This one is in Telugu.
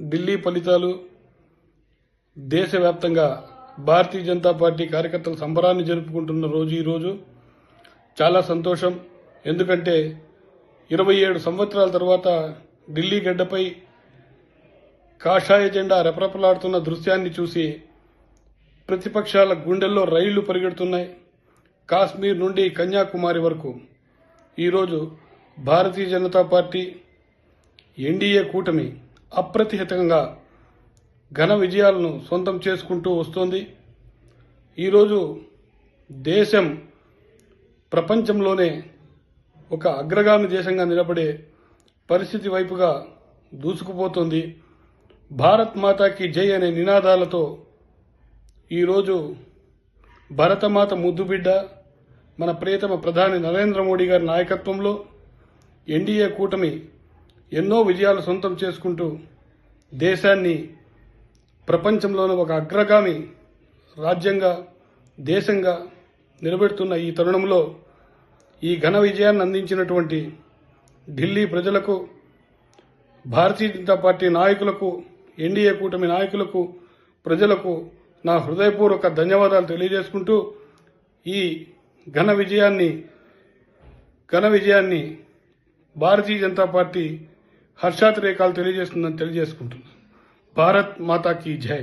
ఢిల్లీ ఫలితాలు దేశవ్యాప్తంగా భారతీయ జనతా పార్టీ కార్యకర్తల సంబరాన్ని జరుపుకుంటున్న రోజు ఈరోజు చాలా సంతోషం. ఎందుకంటే ఇరవై ఏడు సంవత్సరాల తర్వాత ఢిల్లీ గడ్డపై కాషాయ జెండా రెపరెపలాడుతున్న దృశ్యాన్ని చూసి ప్రతిపక్షాల గుండెల్లో రైళ్ళు పరిగెడుతున్నాయి. కాశ్మీర్ నుండి కన్యాకుమారి వరకు. ఈరోజు భారతీయ జనతా పార్టీ ఎన్డీఏ కూటమి అప్రతిహితంగా ఘన విజయాలను సొంతం చేసుకుంటూ వస్తోంది. ఈరోజు దేశం ప్రపంచంలోనే ఒక అగ్రగామి దేశంగా నిలబడే పరిస్థితి వైపుగా దూసుకుపోతోంది. భారత్ మాతాకి జై అనే నినాదాలతో ఈరోజు భరతమాత ముద్దుబిడ్డ మన ప్రియతమ ప్రధాని నరేంద్ర మోడీ గారి నాయకత్వంలో ఎన్డీఏ కూటమి ఎన్నో విజయాలు సొంతం చేసుకుంటూ దేశాన్ని ప్రపంచంలోనే ఒక అగ్రగామి రాజ్యంగా దేశంగా నిలబెడుతున్న ఈ తరుణంలో ఈ ఘన విజయాన్ని అందించినటువంటి ఢిల్లీ ప్రజలకు భారతీయ జనతా పార్టీ నాయకులకు ఎన్డీఏ కూటమి నాయకులకు ప్రజలకు నా హృదయపూర్వక ధన్యవాదాలు తెలియజేసుకుంటూ ఈ ఘన విజయాన్ని ఘన విజయాన్ని భారతీయ జనతా పార్టీ హర్షాతిరేకాలు తెలియజేస్తుందని తెలియజేసుకుంటున్నాను భారత్ మాతాకి జై